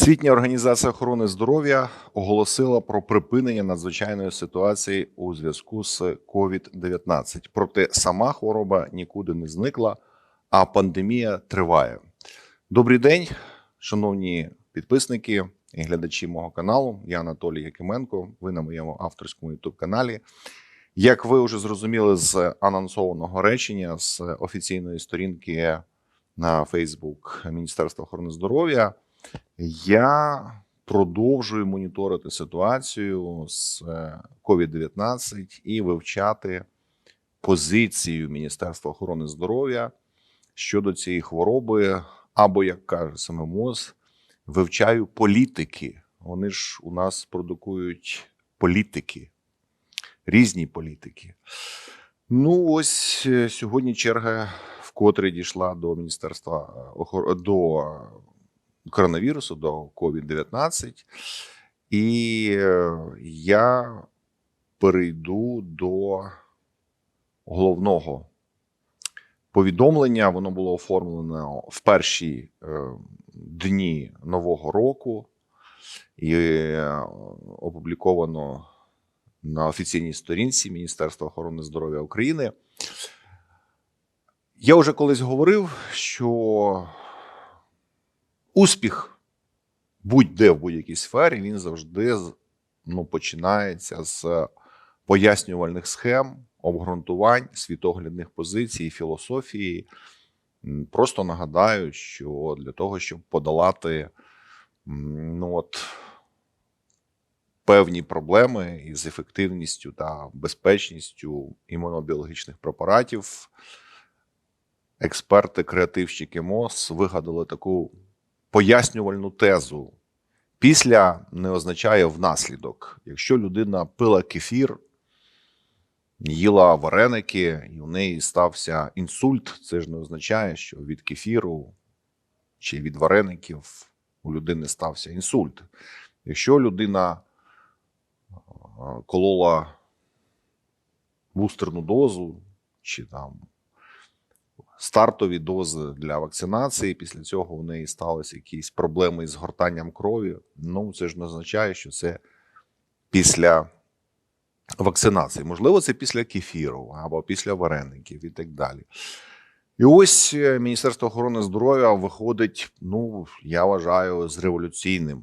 Всесвітня організація охорони здоров'я оголосила про припинення надзвичайної ситуації у зв'язку з COVID-19. Проте сама хвороба нікуди не зникла, а пандемія триває. Добрий день, шановні підписники і глядачі мого каналу. Я Анатолій Якименко. Ви на моєму авторському youtube каналі. Як ви вже зрозуміли з анонсованого речення з офіційної сторінки на Facebook Міністерства охорони здоров'я, я продовжую моніторити ситуацію з е, COVID-19 і вивчати позицію Міністерства охорони здоров'я щодо цієї хвороби, або, як каже саме МОЗ, вивчаю політики. Вони ж у нас продукують політики, різні політики. Ну, ось е, сьогодні черга вкотре дійшла до Міністерства е, до коронавірусу, до COVID-19. І е, я перейду до головного повідомлення. Воно було оформлено в перші е, дні нового року і е, опубліковано на офіційній сторінці Міністерства охорони здоров'я України. Я вже колись говорив, що успіх будь-де в будь-якій сфері, він завжди ну, починається з пояснювальних схем, обґрунтувань, світоглядних позицій, філософії. Просто нагадаю, що для того, щоб подолати ну, от, певні проблеми із ефективністю та безпечністю імунобіологічних препаратів, експерти, креативщики МОЗ вигадали таку пояснювальну тезу. Після не означає внаслідок. Якщо людина пила кефір, їла вареники, і у неї стався інсульт, це ж не означає, що від кефіру чи від вареників у людини стався інсульт. Якщо людина колола бустерну дозу чи там стартові дози для вакцинації. Після цього у неї сталися якісь проблеми із гортанням крові. Ну, це ж не означає, що це після вакцинації. Можливо, це після кефіру або після вареників і так далі. І ось е, Міністерство охорони здоров'я виходить, ну, я вважаю, з революційним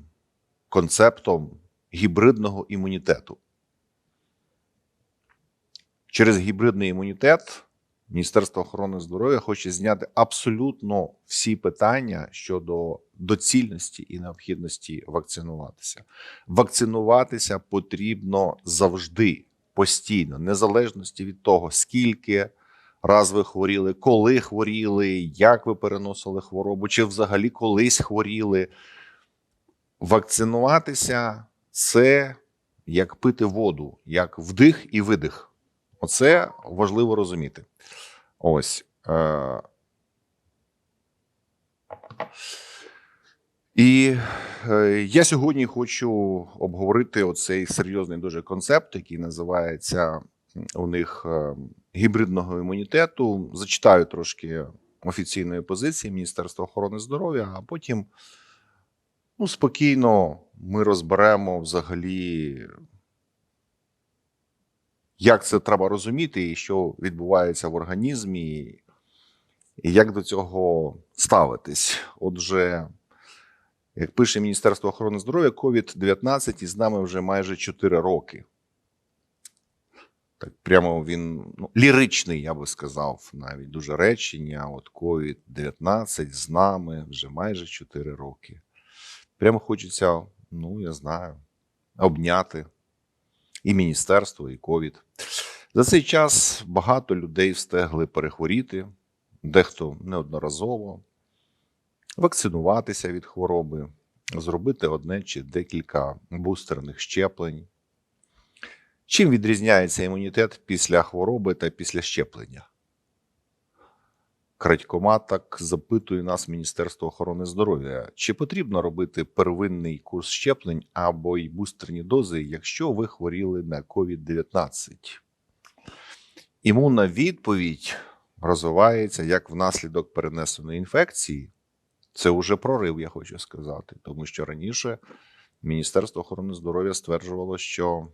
концептом гібридного імунітету. Через гібридний імунітет Міністерство охорони здоров'я хоче зняти абсолютно всі питання щодо доцільності і необхідності вакцинуватися. Вакцинуватися потрібно завжди, постійно, незалежності від того, скільки раз ви хворіли, коли хворіли, як ви переносили хворобу, чи взагалі колись хворіли. Вакцинуватися це як пити воду, як вдих і видих. Оце важливо розуміти. Ось. Е- і е, я сьогодні хочу обговорити оцей серйозний дуже концепт, який називається у них е, гібридного імунітету. Зачитаю трошки офіційної позиції Міністерства охорони здоров'я, а потім ну, спокійно ми розберемо взагалі як це треба розуміти, і що відбувається в організмі, і як до цього ставитись. Отже, як пише Міністерство охорони здоров'я, COVID-19 із нами вже майже 4 роки. Так, прямо він ну, ліричний, я би сказав, навіть дуже речення. От COVID-19 з нами вже майже 4 роки. Прямо хочеться, ну, я знаю, обняти і міністерство, і ковід. За цей час багато людей встигли перехворіти, дехто неодноразово, вакцинуватися від хвороби, зробити одне чи декілька бустерних щеплень. Чим відрізняється імунітет після хвороби та після щеплення? Крадькома так запитує нас Міністерство охорони здоров'я, чи потрібно робити первинний курс щеплень або й бустерні дози, якщо ви хворіли на COVID-19? Імунна відповідь розвивається як внаслідок перенесеної інфекції, Це вже прорив, я хочу сказати, тому що раніше Міністерство охорони здоров'я стверджувало, що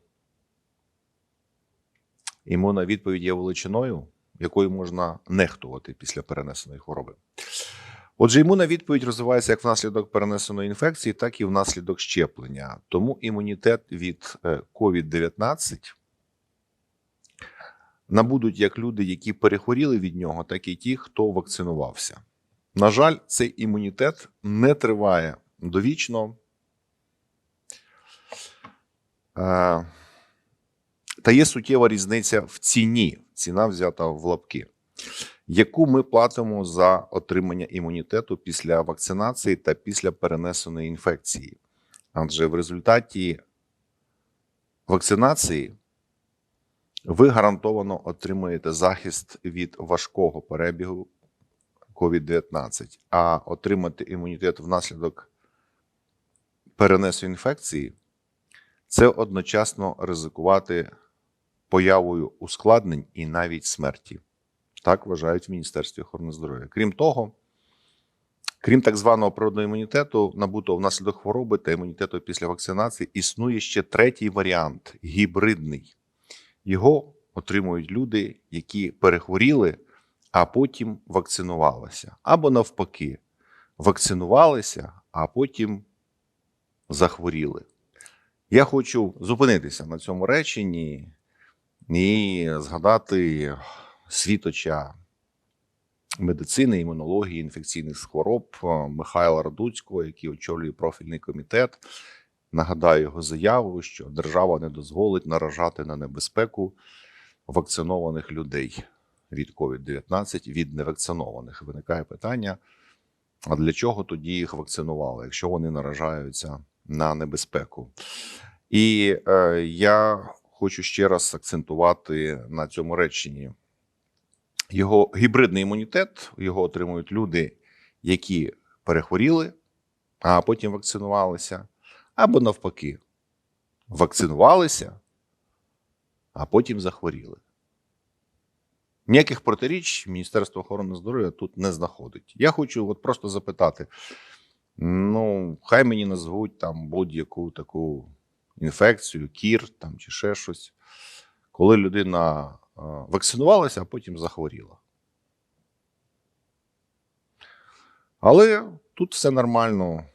імунна відповідь є величиною, якою можна нехтувати після перенесеної хвороби. Отже, імунна відповідь розвивається як внаслідок перенесеної інфекції, так і внаслідок щеплення. Тому імунітет від е, COVID-19 набудуть як люди, які перехворіли від нього, так і ті, хто вакцинувався. На жаль, цей імунітет не триває довічно. Та є суттєва різниця в ціні. Ціна взята в лапки, яку ми платимо за отримання імунітету після вакцинації та після перенесеної інфекції. Адже в результаті вакцинації ви гарантовано отримуєте захист від важкого перебігу COVID-19, а отримати імунітет внаслідок перенесу інфекції це одночасно ризикувати появою ускладнень і навіть смерті. Так вважають в Міністерстві охорони здоров'я. Крім того, крім так званого природного імунітету, набутого внаслідок хвороби та імунітету після вакцинації, існує ще третій варіант гібридний. Його отримують люди, які перехворіли, а потім вакцинувалися. Або навпаки, вакцинувалися, а потім захворіли. Я хочу зупинитися на цьому реченні і згадати світоча медицини, імунології, інфекційних хвороб Михайла Радуцького, який очолює профільний комітет. Нагадаю його заяву, що держава не дозволить наражати на небезпеку вакцинованих людей від COVID-19 від невакцинованих. Виникає питання: а для чого тоді їх вакцинували, якщо вони наражаються на небезпеку? І е, я хочу ще раз акцентувати на цьому реченні. Його гібридний імунітет його отримують люди, які перехворіли, а потім вакцинувалися, або навпаки, вакцинувалися, а потім захворіли. Ніяких протиріч Міністерство охорони здоров'я тут не знаходить. Я хочу от просто запитати: ну, хай мені назвуть там будь-яку таку інфекцію, кір там чи ще щось, коли людина вакцинувалася, а потім захворіла. Але тут все нормально.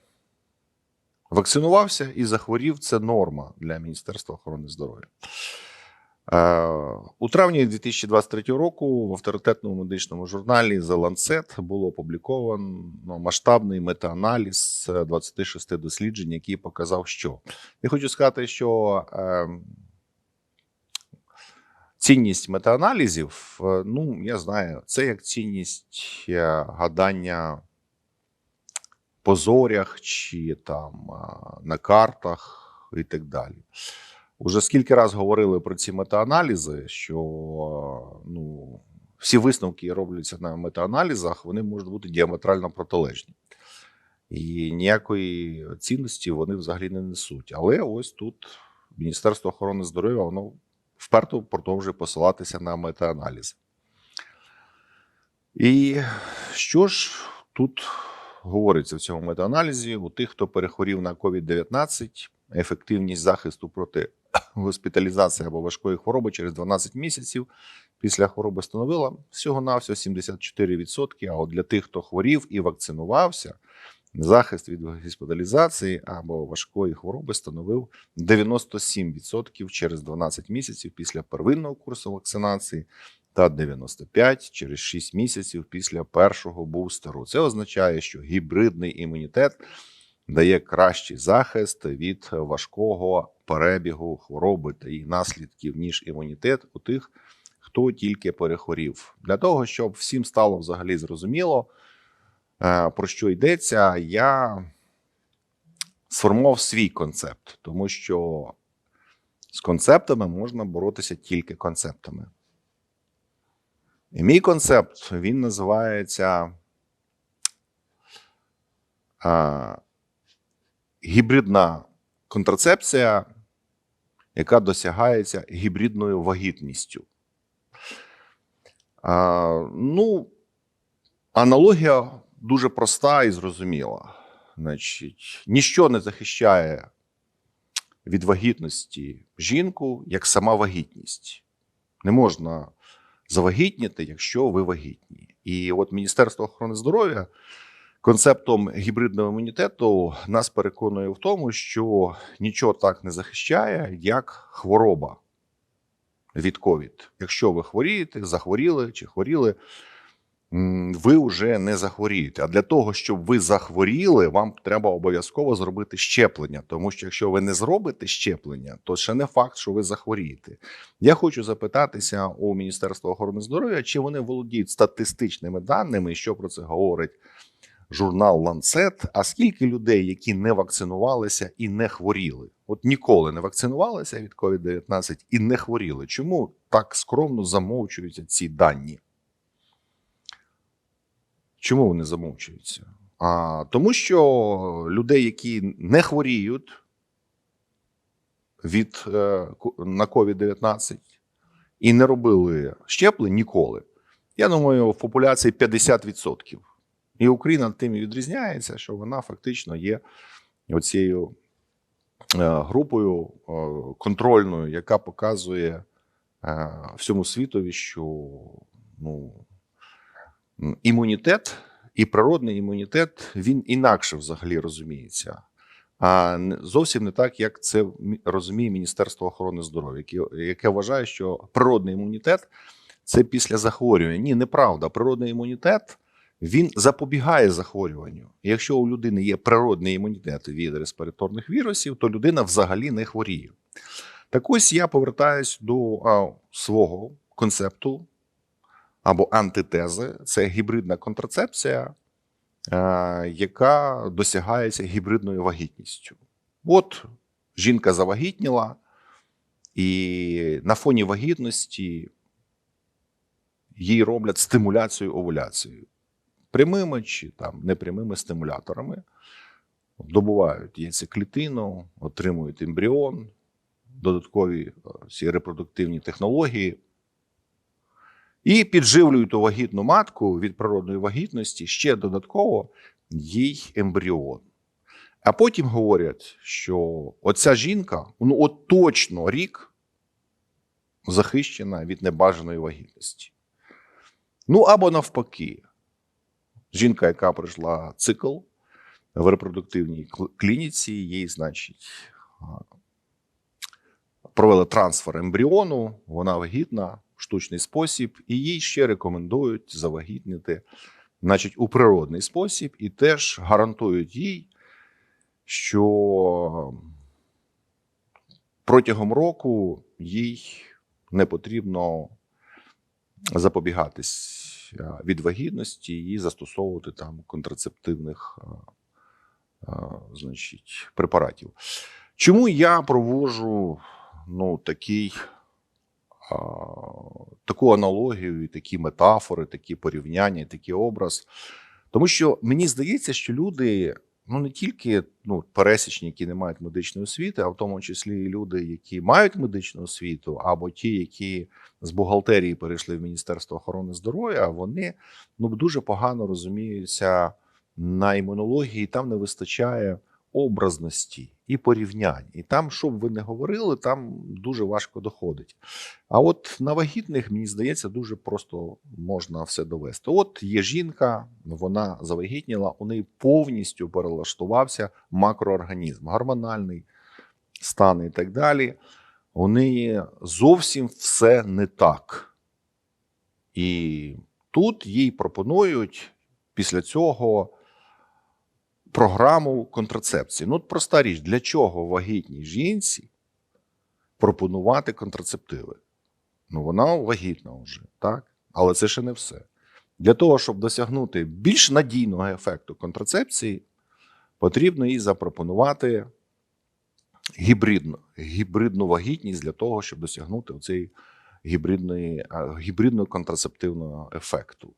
Вакцинувався і захворів це норма для Міністерства охорони здоров'я. Е, У травні 2023 року в авторитетному медичному журналі The Lancet було опубліковано масштабний метааналіз е, 26 досліджень, який показав, що я хочу сказати, що е, цінність метааналізів, е, ну я знаю, це як цінність е, гадання по зорях чи там е, на картах і так далі. Уже скільки раз говорили про ці метааналізи, що ну, всі висновки, які робляться на метааналізах, вони можуть бути діаметрально протилежні. І ніякої цінності вони взагалі не несуть. Але ось тут Міністерство охорони здоров'я воно вперто продовжує посилатися на метааналізи. І що ж тут говориться в цьому метааналізі? У тих, хто перехворів на COVID-19, ефективність захисту проти госпіталізації або важкої хвороби через 12 місяців після хвороби становила всього-навсього 74%. А от для тих, хто хворів і вакцинувався, захист від госпіталізації або важкої хвороби становив 97% через 12 місяців після первинного курсу вакцинації та 95 через 6 місяців після першого бустеру. Це означає, що гібридний імунітет дає кращий захист від важкого перебігу хвороби та її наслідків, ніж імунітет у тих, хто тільки перехворів. Для того, щоб всім стало взагалі зрозуміло, е, про що йдеться, я сформував свій концепт, тому що з концептами можна боротися тільки концептами. І мій концепт він називається а, гібридна контрацепція, яка досягається гібридною вагітністю. А, ну, аналогія дуже проста і зрозуміла. Значить, ніщо не захищає від вагітності жінку, як сама вагітність. Не можна завагітніти, якщо ви вагітні. І от Міністерство охорони здоров'я концептом гібридного імунітету нас переконує в тому, що нічого так не захищає, як хвороба від ковід. Якщо ви хворієте, захворіли чи хворіли, ви вже не захворієте. А для того, щоб ви захворіли, вам треба обов'язково зробити щеплення. Тому що якщо ви не зробите щеплення, то ще не факт, що ви захворієте. Я хочу запитатися у Міністерства охорони здоров'я, чи вони володіють статистичними даними, що про це говорить журнал Lancet, А скільки людей, які не вакцинувалися і не хворіли, от ніколи не вакцинувалися від COVID-19 і не хворіли. Чому так скромно замовчуються ці дані? Чому вони замовчуються? А, тому що людей, які не хворіють від, е, на COVID-19 і не робили щеплень ніколи, я думаю, в популяції 50%. І Україна тим і відрізняється, що вона фактично є оцією е, групою е, контрольною, яка показує е, всьому світові, що ну, імунітет і природний імунітет він інакше взагалі розуміється. А зовсім не так, як це розуміє Міністерство охорони здоров'я, яке, яке вважає, що природний імунітет це після захворювання. Ні, неправда. Природний імунітет він запобігає захворюванню. Якщо у людини є природний імунітет від респіраторних вірусів, то людина взагалі не хворіє. Так ось я повертаюсь до а, свого концепту або антитези це гібридна контрацепція, е, яка досягається гібридною вагітністю. От жінка завагітніла, і на фоні вагітності їй роблять стимуляцію овуляцію прямими чи там непрямими стимуляторами. Добувають яйцеклітину, отримують ембріон, додаткові е, всі репродуктивні технології і підживлюють ту вагітну матку від природної вагітності ще додатково їй ембріон. А потім говорять, що оця жінка ну от точно рік захищена від небажаної вагітності. Ну або навпаки, жінка, яка пройшла цикл в репродуктивній клініці, їй, значить, провели трансфер ембріону, вона вагітна в штучний спосіб, і їй ще рекомендують завагітнити, значить, у природний спосіб, і теж гарантують їй, що протягом року їй не потрібно запобігатись від вагітності і застосовувати там контрацептивних а, а, значить, препаратів. Чому я проводжу ну, такий, таку аналогію, і такі метафори, такі порівняння, такий образ? Тому що мені здається, що люди ну не тільки ну, пересічні, які не мають медичної освіти, а в тому числі і люди, які мають медичну освіту, або ті, які з бухгалтерії перейшли в Міністерство охорони здоров'я, вони ну дуже погано розуміються на імунології. Там не вистачає образності і порівнянь. І там, що б ви не говорили, там дуже важко доходить. А от на вагітних, мені здається, дуже просто можна все довести. От є жінка, вона завагітніла, у неї повністю перелаштувався макроорганізм, гормональний стан і так далі. У неї зовсім все не так. І тут їй пропонують після цього програму контрацепції. Ну, от проста річ, для чого вагітній жінці пропонувати контрацептиви? Ну, вона вагітна вже, так? Але це ще не все. Для того, щоб досягнути більш надійного ефекту контрацепції, потрібно їй запропонувати гібридну, гібридну вагітність для того, щоб досягнути оцей гібридної, гібридного контрацептивного ефекту.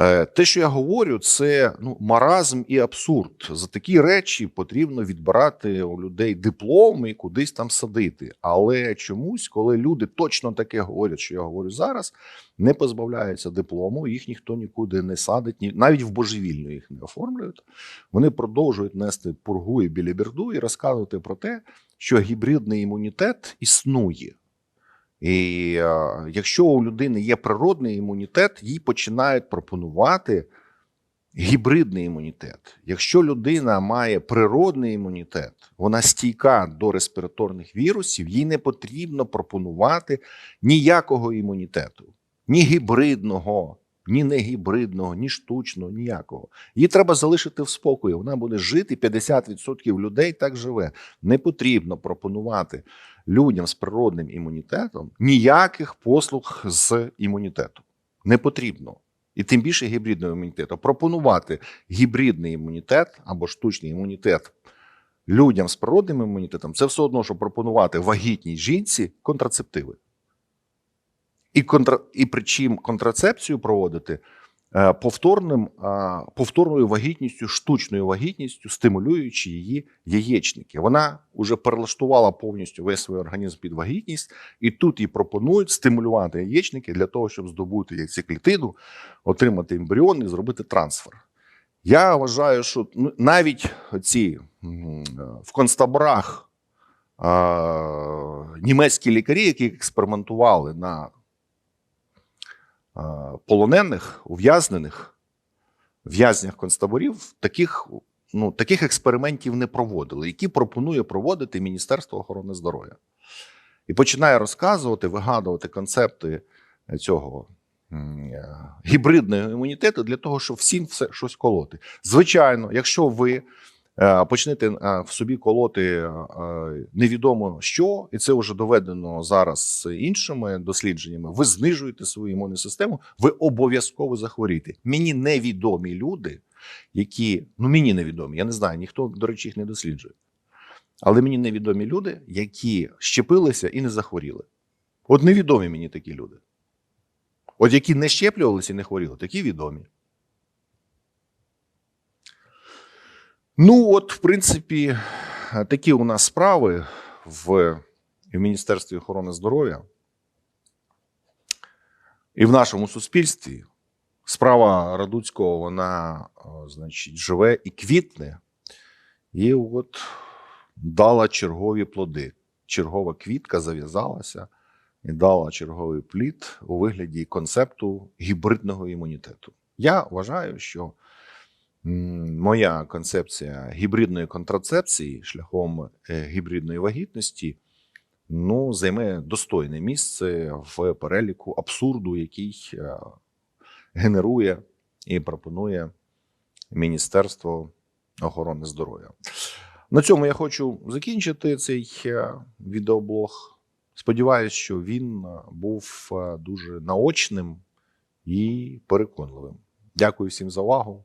Е, Те, що я говорю, це ну, маразм і абсурд. За такі речі потрібно відбирати у людей дипломи і кудись там садити. Але чомусь, коли люди точно таке говорять, що я говорю зараз, не позбавляються диплому, їх ніхто нікуди не садить, ні- навіть в божевільну їх не оформлюють. Вони продовжують нести пургу і біліберду і розказувати про те, що гібридний імунітет існує. І якщо у людини є природний імунітет, їй починають пропонувати гібридний імунітет. Якщо людина має природний імунітет, вона стійка до респіраторних вірусів, їй не потрібно пропонувати ніякого імунітету, ні гібридного, ні негібридного, ні штучного, ніякого. Її треба залишити в спокої. Вона буде жити. 50% людей так живе. Не потрібно пропонувати людям з природним імунітетом ніяких послуг з імунітету. Не потрібно. І тим більше гібридного імунітету. Пропонувати гібридний імунітет або штучний імунітет людям з природним імунітетом це все одно, що пропонувати вагітній жінці контрацептиви. І, контра... і причим контрацепцію проводити повторним, е, повторною вагітністю, штучною вагітністю, стимулюючи її яєчники. Вона вже перелаштувала повністю весь свій організм під вагітність, і тут їй пропонують стимулювати яєчники для того, щоб здобути яйцеклітину, отримати ембріон і зробити трансфер. Я вважаю, що навіть ці е, в концтаборах е, німецькі лікарі, які експериментували на е, полонених, ув'язнених, в'язнях концтаборів, таких, ну, таких експериментів не проводили, які пропонує проводити Міністерство охорони здоров'я. І починає розказувати, вигадувати концепти цього е, гібридного імунітету для того, щоб всім все щось колоти. Звичайно, якщо ви е, почнете е, в собі колоти е, невідомо що, і це вже доведено зараз іншими дослідженнями, ви знижуєте свою імунну систему, ви обов'язково захворієте. Мені невідомі люди, які ну мені невідомі, я не знаю, ніхто, до речі, їх не досліджує. Але мені невідомі люди, які щепилися і не захворіли. От невідомі мені такі люди. От які не щеплювалися і не хворіли, такі відомі. Ну, от, в принципі, такі у нас справи в, в Міністерстві охорони здоров'я і в нашому суспільстві. Справа Радуцького, вона, значить, живе і квітне, і от дала чергові плоди. Чергова квітка зав'язалася і дала черговий плід у вигляді концепту гібридного імунітету. Я вважаю, що моя концепція гібридної контрацепції шляхом е, гібридної вагітності ну, займе достойне місце в переліку абсурду, який е, генерує і пропонує Міністерство охорони здоров'я. На цьому я хочу закінчити цей е, відеоблог. Сподіваюсь, що він був дуже наочним і переконливим. Дякую всім за увагу.